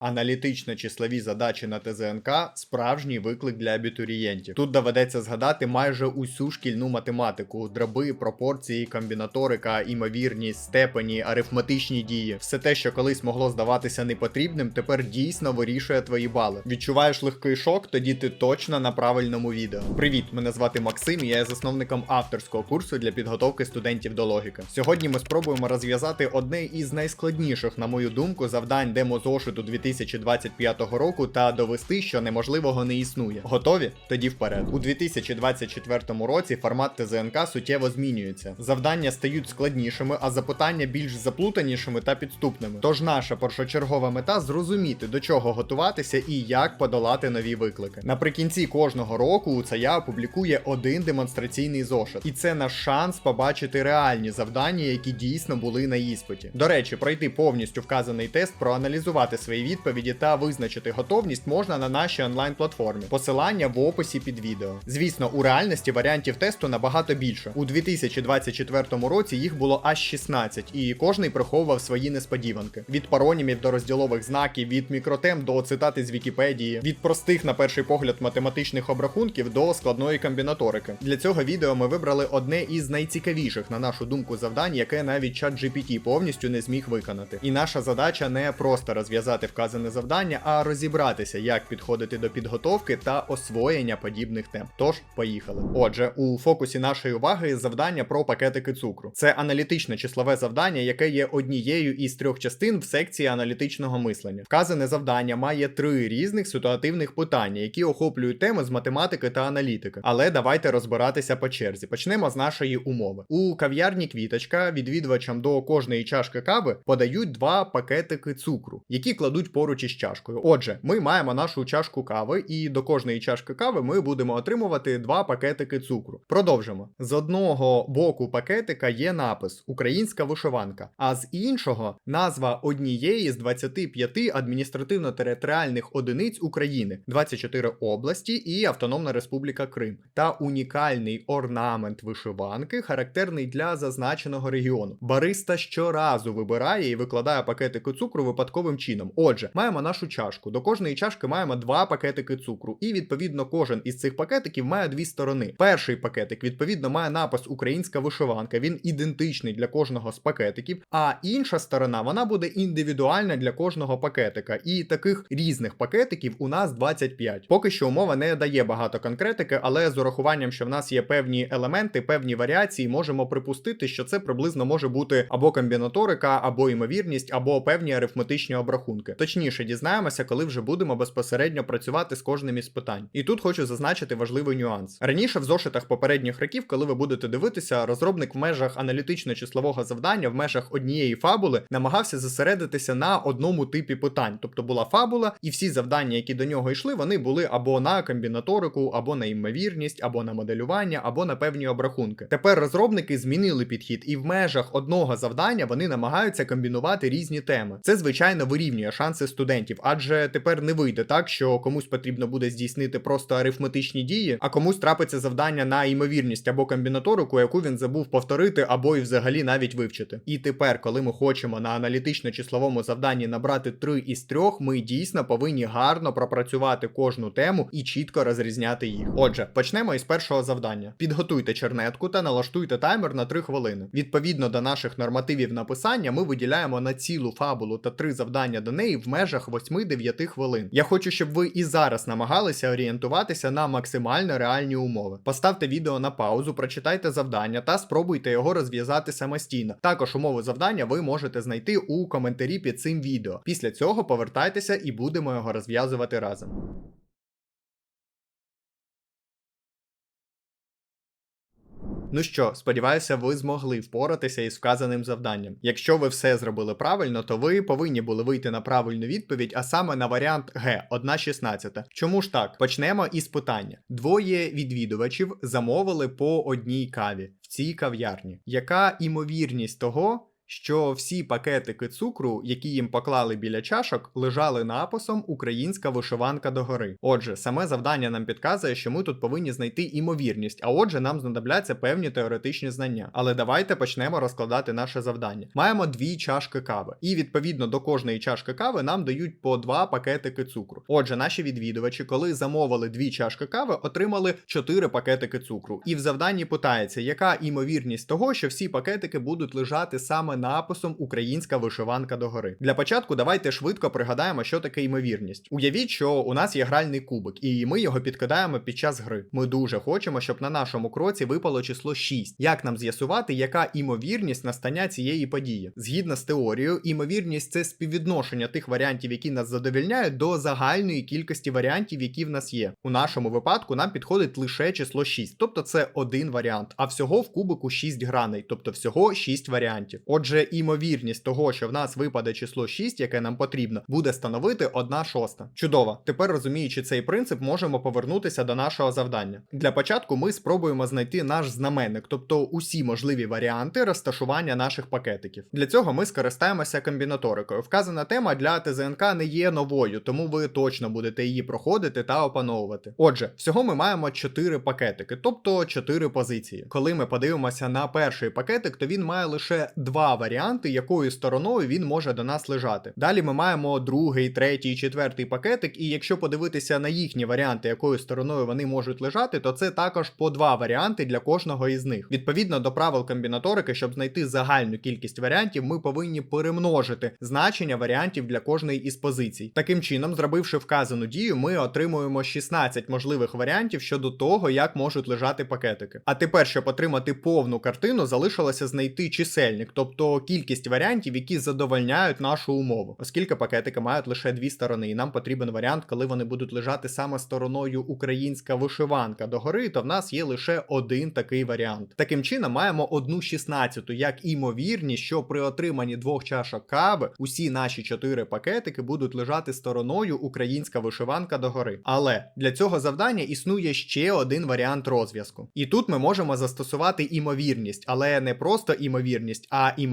Аналітично-числові задачі на ТЗНК справжній виклик для абітурієнтів. Тут доведеться згадати майже усю шкільну математику: дроби, пропорції, комбінаторика, імовірність, степені, арифметичні дії. Все те, що колись могло здаватися непотрібним, тепер дійсно вирішує твої бали. Відчуваєш легкий шок, тоді ти точно на правильному відео. Привіт, мене звати Максим. і Я є засновником авторського курсу для підготовки студентів до логіки. Сьогодні ми спробуємо розв'язати одне із найскладніших, на мою думку, завдань демо-зошиту 2025 року та довести, що неможливого не існує. Готові? Тоді вперед. У 2024 році формат ТЗНК суттєво змінюється. Завдання стають складнішими, а запитання більш заплутанішими та підступними. Тож наша першочергова мета зрозуміти, до чого готуватися і як подолати нові виклики. Наприкінці кожного року УЦЯ опублікує один демонстраційний зошит, і це наш шанс побачити реальні завдання, які дійсно були на іспиті. До речі, пройти повністю вказаний тест, проаналізувати свої відповіді та визначити готовність можна на нашій онлайн-платформі. Посилання в описі під відео. Звісно, у реальності варіантів тесту набагато більше. У 2024 році їх було аж 16, і кожний приховував свої несподіванки: від паронімів до розділових знаків, від мікротем до цитати з Вікіпедії, від простих, на перший погляд, математичних обрахунків до складної комбінаторики. Для цього відео ми вибрали одне із найцікавіших, на нашу думку, завдань, яке навіть ChatGPT повністю не зміг виконати. І наша задача не просто розв'язати вказане завдання, а розібратися, як підходити до підготовки та освоєння подібних тем. Тож, поїхали. Отже, у фокусі нашої уваги завдання про пакетики цукру. Це аналітичне числове завдання, яке є однією із трьох частин в секції аналітичного мислення. Вказане завдання має три різних ситуативних питання, які охоплюють теми з математики та аналітики. Але давайте розбиратися по черзі. Почнемо з нашої умови. У кав'ярні квіточка відвідувачам до кожної чашки кави подають два пакетики цукру, які кладуть поруч із чашкою. Отже, ми маємо нашу чашку кави, і до кожної чашки кави ми будемо отримувати два пакетики цукру. Продовжимо. З одного боку пакетика є напис Українська вишиванка, а з іншого назва однієї з 25 адміністративно-територіальних одиниць України, 24 області і Автономна Республіка Крим, та унікальний орнамент вишиванки, характерний для зазначеного регіону. Бариста щоразу вибирає і викладає пакетики цукру випадковим чином. Отже, маємо нашу чашку. До кожної чашки маємо два пакетики цукру, і відповідно кожен із цих пакетиків має дві сторони. Перший пакетик відповідно має напис Українська вишиванка. Він ідентичний для кожного з пакетиків. А інша сторона вона буде індивідуальна для кожного пакетика. І таких різних пакетиків у нас 25. Поки що умова не дає багато конкретики, але з урахуванням, що в нас є певні елементи, певні варіації, можемо припустити, що це приблизно може бути або комбінаторика, або ймовірність, або певні арифметичні обрахунки. Точніше, дізнаємося, коли вже будемо безпосередньо працювати з кожним із питань. І тут хочу зазначити важливий нюанс. Раніше в зошитах попередніх років, коли ви будете дивитися, розробник в межах аналітично-числового завдання, в межах однієї фабули, намагався зосередитися на одному типі питань. Тобто була фабула, і всі завдання, які до нього йшли, вони були або на комбінаторику, або на імовірність, або на моделювання, або на певні обрахунки. Тепер розробники змінили підхід, і в межах одного завдання вони намагаються комбінувати різні теми. Це звичайно вирівнює шанси студентів, адже тепер не вийде так, що комусь потрібно буде здійснити просто арифметичні дії, а комусь трапиться завдання на ймовірність або комбінаторику, яку він забув повторити, або і взагалі навіть вивчити. І тепер, коли ми хочемо на аналітично-числовому завданні набрати 3 із 3, ми дійсно повинні гарно пропрацювати кожну тему і чітко розрізняти їх. Отже, почнемо із першого завдання. Підготуйте чернетку та налаштуйте таймер на 3 хвилини. Відповідно до наших нормативів написання, ми виділяємо на цілу фабулу та три завдання до неї в межах 8-9 хвилин. Я хочу, щоб ви і зараз намагалися орієнтуватися на максимально реальні умови. Поставте відео на паузу, прочитайте завдання та спробуйте його розв'язати самостійно. Також умови завдання ви можете знайти у коментарі під цим відео. Після цього повертайтеся і будемо його розв'язувати разом. Ну що, сподіваюся, ви змогли впоратися із вказаним завданням. Якщо ви все зробили правильно, то ви повинні були вийти на правильну відповідь, а саме на варіант Г 1,16. Чому ж так? Почнемо із питання. Двоє відвідувачів замовили по одній каві в цій кав'ярні. Яка імовірність того, що всі пакетики цукру, які їм поклали біля чашок, лежали написом Українська вишиванка догори. Отже, саме завдання нам підказує, що ми тут повинні знайти імовірність, а отже, нам знадобляться певні теоретичні знання. Але давайте почнемо розкладати наше завдання. Маємо дві чашки кави, і відповідно до кожної чашки кави нам дають по два пакетики цукру. Отже, наші відвідувачі, коли замовили дві чашки кави, отримали чотири пакетики цукру. І в завданні питається, яка імовірність того, що всі пакетики будуть лежати саме написом Українська вишиванка догори. Для початку давайте швидко пригадаємо, що таке ймовірність. Уявіть, що у нас є гральний кубик, і ми його підкидаємо під час гри. Ми дуже хочемо, щоб на нашому кроці випало число 6. Як нам з'ясувати, яка імовірність настання цієї події? Згідно з теорією, імовірність це співвідношення тих варіантів, які нас задовільняють, до загальної кількості варіантів, які в нас є. У нашому випадку нам підходить лише число 6, тобто це один варіант. А всього в кубику 6 граней, тобто всього 6 варіантів. Отже, імовірність того, що в нас випаде число 6, яке нам потрібно, буде становити 1 шоста. Чудово. Тепер розуміючи цей принцип, можемо повернутися до нашого завдання. Для початку ми спробуємо знайти наш знаменник, тобто усі можливі варіанти розташування наших пакетиків. Для цього ми скористаємося комбінаторикою. Вказана тема для ТЗНК не є новою, тому ви точно будете її проходити та опановувати. Отже, всього ми маємо 4 пакетики, тобто 4 позиції. Коли ми подивимося на перший пакетик, то він має лише два варіанти, якою стороною він може до нас лежати. Далі ми маємо другий, третій, четвертий пакетик, і якщо подивитися на їхні варіанти, якою стороною вони можуть лежати, то це також по два варіанти для кожного із них. Відповідно до правил комбінаторики, щоб знайти загальну кількість варіантів, ми повинні перемножити значення варіантів для кожної із позицій. Таким чином, зробивши вказану дію, ми отримуємо 16 можливих варіантів щодо того, як можуть лежати пакетики. А тепер, щоб отримати повну картину, залишилося знайти чисельник, тобто кількість варіантів, які задовольняють нашу умову, оскільки пакетики мають лише дві сторони, і нам потрібен варіант, коли вони будуть лежати саме стороною українська вишиванка догори, то в нас є лише один такий варіант. Таким чином, маємо одну шістнадцяту як імовірність, що при отриманні двох чашок кави усі наші чотири пакетики будуть лежати стороною українська вишиванка догори. Але для цього завдання існує ще один варіант розв'язку. І тут ми можемо застосувати імовірність, але не просто імовірність, а імовірність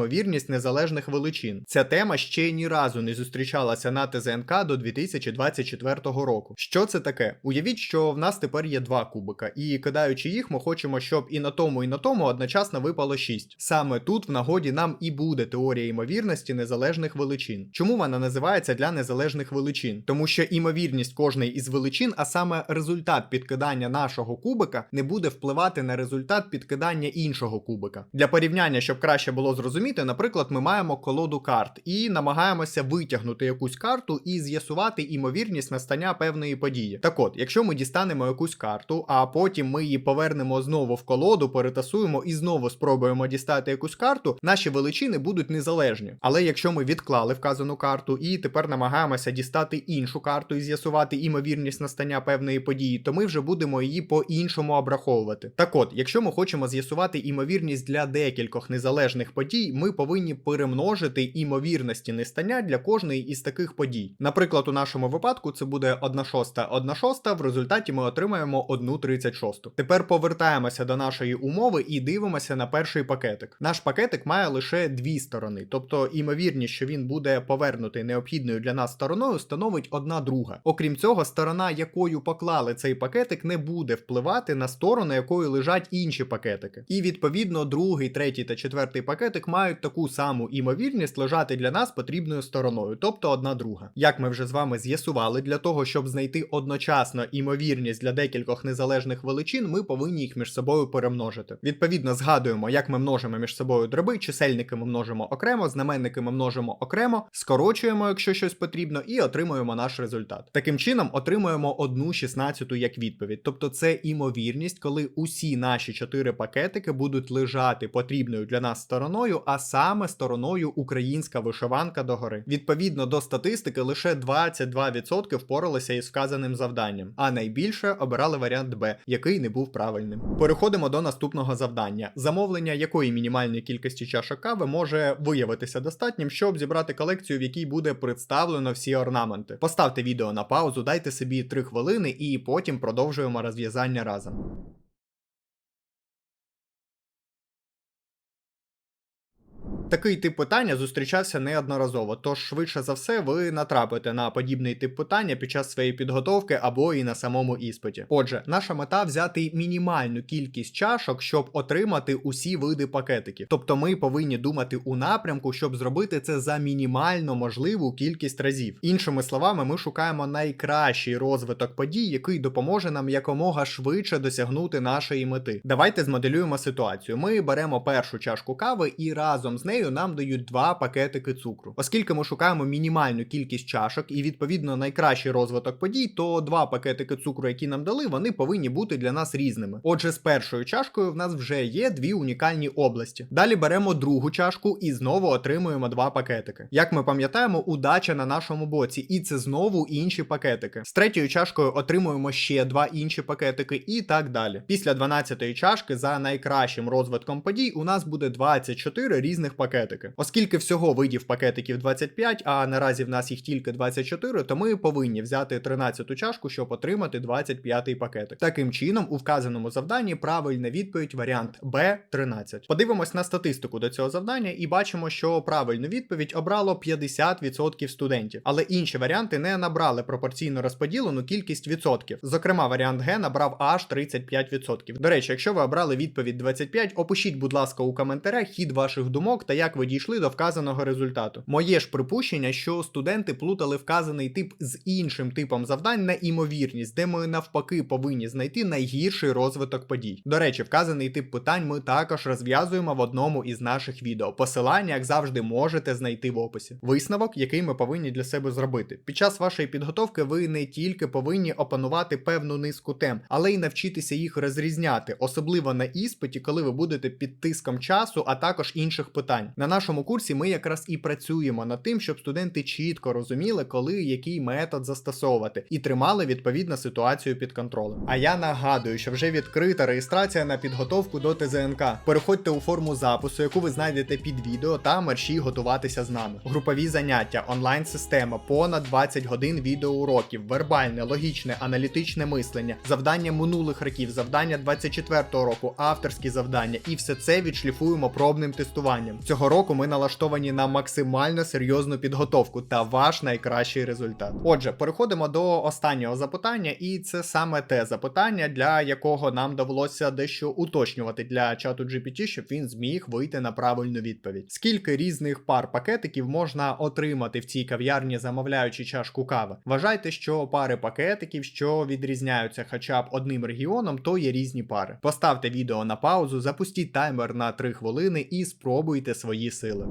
незалежних величин. Ця тема ще ні разу не зустрічалася на ТЗНК до 2024 року. Що це таке? Уявіть, що в нас тепер є два кубика, і кидаючи їх, ми хочемо, щоб і на тому, і на тому одночасно випало 6. Саме тут в нагоді нам і буде теорія імовірності незалежних величин. Чому вона називається для незалежних величин? Тому що імовірність кожної із величин, а саме результат підкидання нашого кубика, не буде впливати на результат підкидання іншого кубика. Для порівняння, щоб краще було зрозуміти, наприклад, ми маємо колоду карт і намагаємося витягнути якусь карту і з'ясувати імовірність настання певної події. Так от, якщо ми дістанемо якусь карту, а потім ми її повернемо знову в колоду, перетасуємо і знову спробуємо дістати якусь карту, наші величини будуть незалежні. Але якщо ми відклали вказану карту і тепер намагаємося дістати іншу карту і з'ясувати імовірність настання певної події, то ми вже будемо її по-іншому обраховувати. Так от, якщо ми хочемо з'ясувати імовірність для декількох незалежних подій, ми повинні перемножити імовірності настання для кожної із таких подій. Наприклад, у нашому випадку це буде 1 шоста 1 шоста, в результаті ми отримаємо 1 36. Тепер повертаємося до нашої умови і дивимося на перший пакетик. Наш пакетик має лише дві сторони, тобто імовірність, що він буде повернутий необхідною для нас стороною, становить одна друга. Окрім цього, сторона, якою поклали цей пакетик, не буде впливати на сторону, якою лежать інші пакетики. І відповідно, другий, третій та четвертий пакетик мають таку саму імовірність лежати для нас потрібною стороною, тобто одна друга. Як ми вже з вами з'ясували, для того, щоб знайти одночасно імовірність для декількох незалежних величин, ми повинні їх між собою перемножити. Відповідно, згадуємо, як ми множимо між собою дроби, чисельники ми множимо окремо, знаменники ми множимо окремо, скорочуємо, якщо щось потрібно, і отримуємо наш результат. Таким чином, отримуємо одну шістнадцяту як відповідь. Тобто це імовірність, коли усі наші чотири пакетики будуть лежати потрібною для нас стороною, а саме стороною українська вишиванка догори. Відповідно до статистики, лише 22% впоралися із вказаним завданням, а найбільше обирали варіант Б, який не був правильним. Переходимо до наступного завдання: замовлення якої мінімальної кількості чашок кави може виявитися достатнім, щоб зібрати колекцію, в якій буде представлено всі орнаменти. Поставте відео на паузу, дайте собі 3 хвилини і потім продовжуємо розв'язання разом. Такий тип питання зустрічався неодноразово, тож швидше за все ви натрапите на подібний тип питання під час своєї підготовки або і на самому іспиті. Отже, наша мета взяти мінімальну кількість чашок, щоб отримати усі види пакетиків. Тобто ми повинні думати у напрямку, щоб зробити це за мінімально можливу кількість разів. Іншими словами, ми шукаємо найкращий розвиток подій, який допоможе нам якомога швидше досягнути нашої мети. Давайте змоделюємо ситуацію. Ми беремо першу чашку кави і разом з нею нам дають два пакетики цукру. Оскільки ми шукаємо мінімальну кількість чашок і відповідно найкращий розвиток подій, то два пакетики цукру, які нам дали, вони повинні бути для нас різними. Отже, з першою чашкою в нас вже є дві унікальні області. Далі беремо другу чашку і знову отримуємо два пакетики. Як ми пам'ятаємо, удача на нашому боці, і це знову інші пакетики. З третьою чашкою отримуємо ще два інші пакетики, і так далі. Після 12-ї чашки за найкращим розвитком подій у нас буде 24 різних пакетики. Оскільки всього видів пакетиків 25, а наразі в нас їх тільки 24, то ми повинні взяти 13-ту чашку, щоб отримати 25-й пакетик. Таким чином, у вказаному завданні правильна відповідь варіант Б 13. Подивимось на статистику до цього завдання і бачимо, що правильну відповідь обрало 50% студентів, але інші варіанти не набрали пропорційно розподілену кількість відсотків. Зокрема, варіант Г набрав аж 35%. До речі, якщо ви обрали відповідь 25, опишіть, будь ласка, у коментарях хід ваших думок та як ви дійшли до вказаного результату. Моє ж припущення, що студенти плутали вказаний тип з іншим типом завдань на імовірність, де ми навпаки повинні знайти найгірший розвиток подій. До речі, вказаний тип питань ми також розв'язуємо в одному із наших відео. Посилання, як завжди, можете знайти в описі. Висновок, який ми повинні для себе зробити. Під час вашої підготовки ви не тільки повинні опанувати певну низку тем, але й навчитися їх розрізняти, особливо на іспиті, коли ви будете під тиском часу, а також інших питань. На нашому курсі ми якраз і працюємо над тим, щоб студенти чітко розуміли, коли який метод застосовувати, і тримали відповідну ситуацію під контролем. А я нагадую, що вже відкрита реєстрація на підготовку до ТЗНК. Переходьте у форму запису, яку ви знайдете під відео, та мерщій готуватися з нами. Групові заняття, онлайн-система, понад 20 годин відеоуроків, вербальне, логічне, аналітичне мислення, завдання минулих років, завдання 24-го року, авторські завдання, і все це відшліфуємо пробним тестуванням. Цього року ми налаштовані на максимально серйозну підготовку та ваш найкращий результат. Отже, переходимо до останнього запитання, і це саме те запитання, для якого нам довелося дещо уточнювати для чату GPT, щоб він зміг вийти на правильну відповідь. Скільки різних пар пакетиків можна отримати в цій кав'ярні, замовляючи чашку кави? Вважайте, що пари пакетиків, що відрізняються хоча б одним регіоном, то є різні пари. Поставте відео на паузу, запустіть таймер на 3 хвилини і спробуйте свої сили.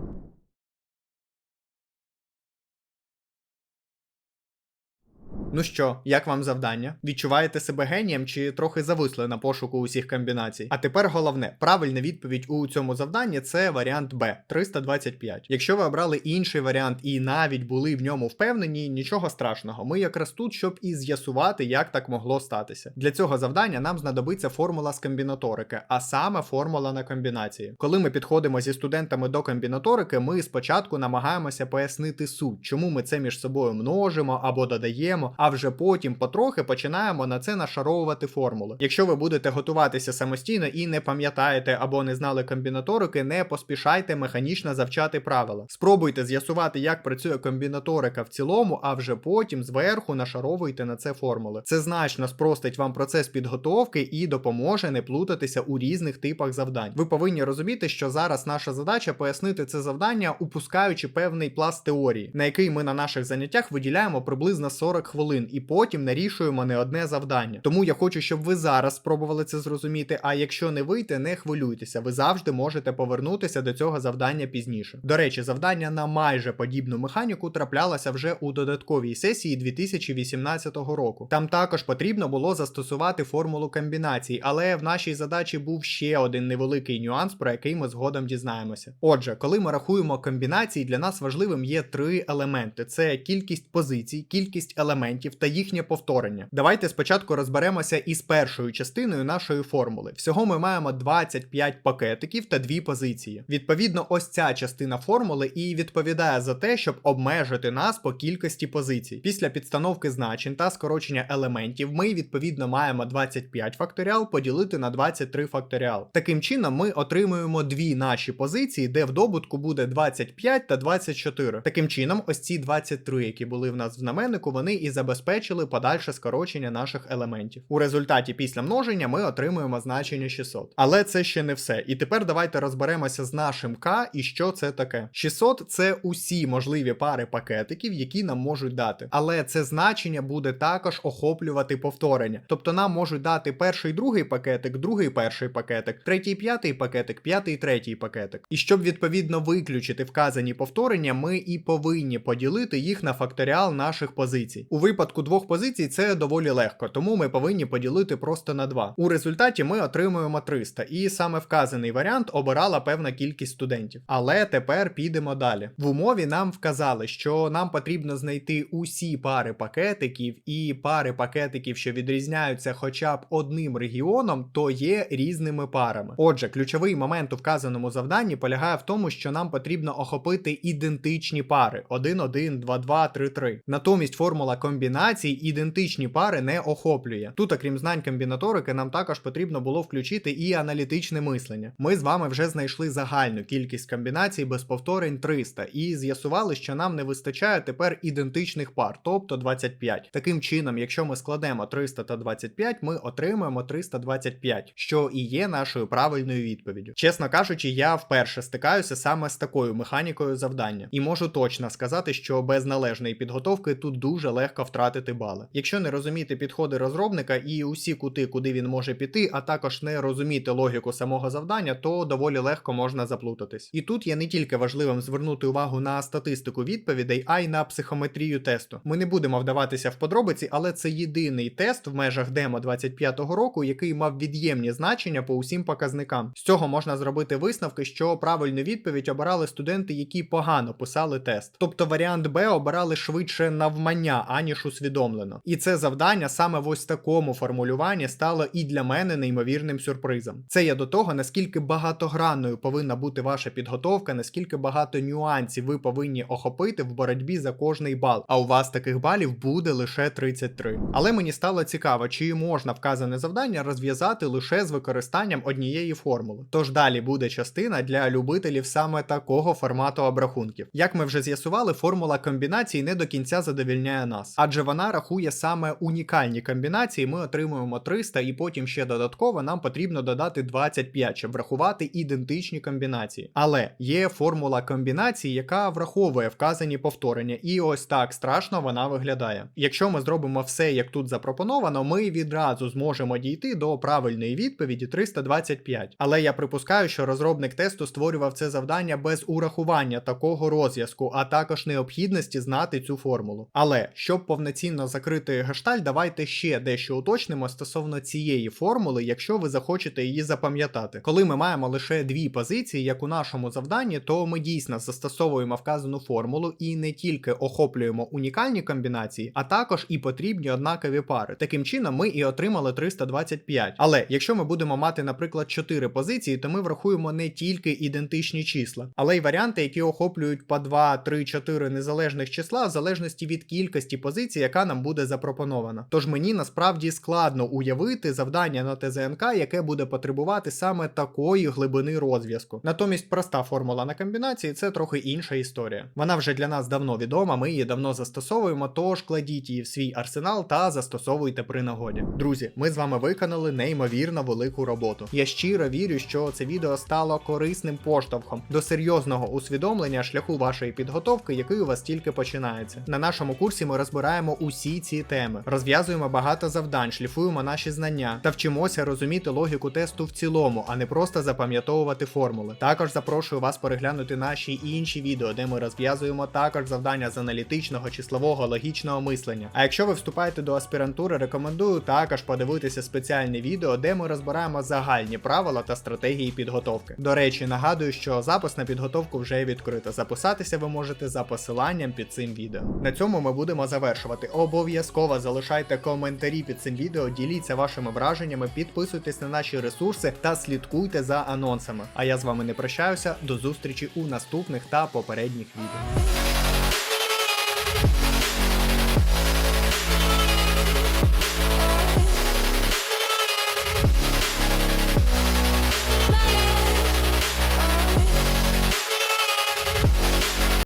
Ну що, як вам завдання? Відчуваєте себе генієм чи трохи зависли на пошуку усіх комбінацій? А тепер головне, правильна відповідь у цьому завданні це варіант Б 325. Якщо ви обрали інший варіант і навіть були в ньому впевнені, нічого страшного. Ми якраз тут, щоб і з'ясувати, як так могло статися. Для цього завдання нам знадобиться формула з комбінаторики, а саме формула на комбінації. Коли ми підходимо зі студентами до комбінаторики, ми спочатку намагаємося пояснити суть, чому ми це між собою множимо або додаємо а вже потім потрохи починаємо на це нашаровувати формули. Якщо ви будете готуватися самостійно і не пам'ятаєте або не знали комбінаторики, не поспішайте механічно завчати правила. Спробуйте з'ясувати, як працює комбінаторика в цілому, а вже потім зверху нашаровуйте на це формули. Це значно спростить вам процес підготовки і допоможе не плутатися у різних типах завдань. Ви повинні розуміти, що зараз наша задача пояснити це завдання, упускаючи певний пласт теорії, на який ми на наших заняттях виділяємо приблизно 40 хвилин хвилин, і потім нарішуємо не одне завдання. Тому я хочу, щоб ви зараз спробували це зрозуміти. А якщо не вийде, не хвилюйтеся, ви завжди можете повернутися до цього завдання пізніше. До речі, завдання на майже подібну механіку траплялося вже у додатковій сесії 2018 року. Там також потрібно було застосувати формулу комбінацій, але в нашій задачі був ще один невеликий нюанс, про який ми згодом дізнаємося. Отже, коли ми рахуємо комбінації, для нас важливим є три елементи: це кількість позицій, кількість елементів елементів та їхнє повторення. Давайте спочатку розберемося із першою частиною нашої формули. Всього ми маємо 25 пакетиків та дві позиції. Відповідно, ось ця частина формули і відповідає за те, щоб обмежити нас по кількості позицій. Після підстановки значень та скорочення елементів ми відповідно маємо 25 факторіал поділити на 23 факторіал. Таким чином, ми отримуємо дві наші позиції, де в добутку буде 25 та 24. Таким чином, ось ці 23, які були в нас в знаменнику, вони і забезпечили подальше скорочення наших елементів. У результаті після множення ми отримуємо значення 600. Але це ще не все. І тепер давайте розберемося з нашим К і що це таке. 600 це усі можливі пари пакетиків, які нам можуть дати. Але це значення буде також охоплювати повторення. Тобто нам можуть дати перший другий пакетик, другий перший пакетик, третій п'ятий пакетик, п'ятий третій пакетик. І щоб відповідно виключити вказані повторення, ми і повинні поділити їх на факторіал наших позицій. У випадку двох позицій це доволі легко, тому ми повинні поділити просто на 2. У результаті ми отримуємо 300, і саме вказаний варіант обирала певна кількість студентів. Але тепер підемо далі. В умові нам вказали, що нам потрібно знайти усі пари пакетиків і пари пакетиків, що відрізняються хоча б одним регіоном, то є різними парами. Отже, ключовий момент у вказаному завданні полягає в тому, що нам потрібно охопити ідентичні пари 1, 1, 2, 2, 3, 3. Натомість формула комбінацій ідентичні пари не охоплює. Тут, окрім знань комбінаторики, нам також потрібно було включити і аналітичне мислення. Ми з вами вже знайшли загальну кількість комбінацій без повторень 300 і з'ясували, що нам не вистачає тепер ідентичних пар, тобто 25. Таким чином, якщо ми складемо 300 та 25, ми отримаємо 325, що і є нашою правильною відповіддю. Чесно кажучи, я вперше стикаюся саме з такою механікою завдання, і можу точно сказати, що без належної підготовки тут дуже легко втратити бали. Якщо не розуміти підходи розробника і усі кути, куди він може піти, а також не розуміти логіку самого завдання, то доволі легко можна заплутатись. І тут є не тільки важливим звернути увагу на статистику відповідей, а й на психометрію тесту. Ми не будемо вдаватися в подробиці, але це єдиний тест в межах демо 25-го року, який мав від'ємні значення по усім показникам. З цього можна зробити висновки, що правильну відповідь обирали студенти, які погано писали тест. Тобто варіант Б обирали швидше навмання, аніж усвідомлено. І це завдання саме в ось такому формулюванні стало і для мене неймовірним сюрпризом. Це є до того, наскільки багатогранною повинна бути ваша підготовка, наскільки багато нюансів ви повинні охопити в боротьбі за кожний бал. А у вас таких балів буде лише 33. Але мені стало цікаво, чи можна вказане завдання розв'язати лише з використанням однієї формули. Тож далі буде частина для любителів саме такого формату обрахунків. Як ми вже з'ясували, формула комбінацій не до кінця задовільняє нас, адже вона рахує саме унікальні комбінації. Ми отримуємо 300 і потім ще додатково нам потрібно додати 25, щоб врахувати ідентичні комбінації. Але є формула комбінацій, яка враховує вказані повторення, і ось так страшно вона виглядає. Якщо ми зробимо все, як тут запропоновано, ми відразу зможемо дійти до правильної відповіді 325. Але я припускаю, що розробник тесту створював це завдання без урахування такого розв'язку, а також необхідності знати цю формулу. Але щоб повноцінно закрити гешталь, давайте ще дещо уточнимо стосовно цієї формули, якщо ви захочете її запам'ятати. Коли ми маємо лише дві позиції, як у нашому завданні, то ми дійсно застосовуємо вказану формулу і не тільки охоплюємо унікальні комбінації, а також і потрібні однакові пари. Таким чином, ми і отримали 325. Але якщо ми будемо мати, наприклад, 4 позиції, то ми врахуємо не тільки ідентичні числа, але й варіанти, які охоплюють по 2, 3, 4 незалежних числа в залежності від кількості позицій, яка нам буде запропонована. Тож мені насправді складно уявити завдання на ТЗНК, яке буде потребувати саме такої глибини розв'язку. Натомість проста формула на комбінації це трохи інша історія. Вона вже для нас давно відома, ми її давно застосовуємо, тож кладіть її в свій арсенал та застосовуйте при нагоді. Друзі, ми з вами виконали неймовірно велику роботу. Я щиро вірю, що це відео стало корисним поштовхом до серйозного усвідомлення шляху вашої підготовки, який у вас тільки починається. На нашому курсі ми розбираємо усі ці теми, розв'язуємо багато завдань, шліфуємо наші знання та вчимося розуміти логіку тесту в цілому, а не просто запам'ятовувати формули. Також запрошую вас переглянути наші інші відео, де ми розв'язуємо також завдання з аналітичного, числового, логічного мислення. А якщо ви вступаєте до аспірантури, рекомендую також подивитися спеціальне відео, де ми розбираємо загальні правила та стратегії підготовки. До речі, нагадую, що запис на підготовку вже відкрито. Записатися ви можете за посиланням під цим відео. На цьому ми будемо завершувати. Завершувати. Обов'язково залишайте коментарі під цим відео, діліться вашими враженнями, підписуйтесь на наші ресурси та слідкуйте за анонсами. А я з вами не прощаюся. До зустрічі у наступних та попередніх відео.